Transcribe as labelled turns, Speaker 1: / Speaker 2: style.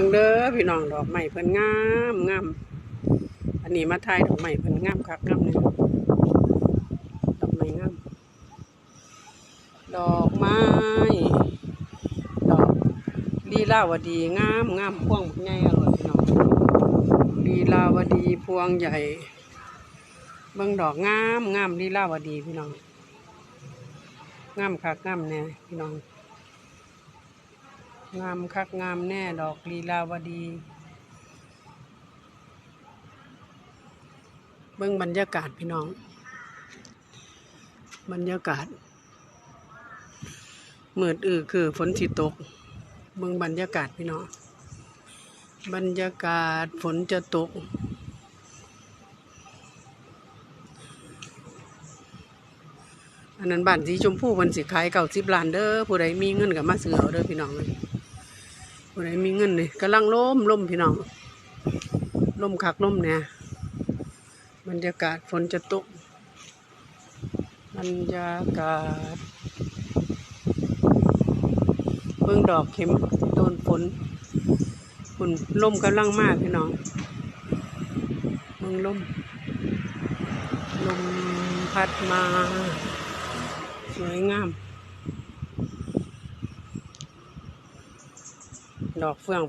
Speaker 1: บิ่งเด้อพี่น้องดอกไม้เพิ่นงามงามอันนี้มาถ่ายดอกไม้เพิ่นงามคักงามเลยดอกไม้งามดอกไม้ดอกลีลาวดีงามงามพวงใหญ่อร่อยพี่น้องลีลาวดีพวงใหญ่เบิ่งดอกงามงามลีลาวดีพี่น้องงามคักงามแน่พี่น้อง งามคักงามแน่ดอกลีลาวดี เบิ่งบรรยากาศพี่น้อง บรรยากาศมืดอือคือฝนสิตก เบิ่งบรรยากาศพี่น้อง บรรยากาศฝนจะตก อันนั้นบ้านสีชมพูมันสิขายเก่าสิบล้านเด้อผู้ใดมีเงินก็มาซื้อเอาเด้อพี่น้องเลย ผู้ใดมีเงินเลยกำลังล่มล่มพี่น้องล่มคักล่มเนี่ยบรรยากาศฝนจะตกบรรยากาศเบิ่งดอกเข็มโดนฝนฝนล่มกำลังมากพี่น้องเบิ่งล่มลมพัดมา สวยงาม ดอกเฟื่อง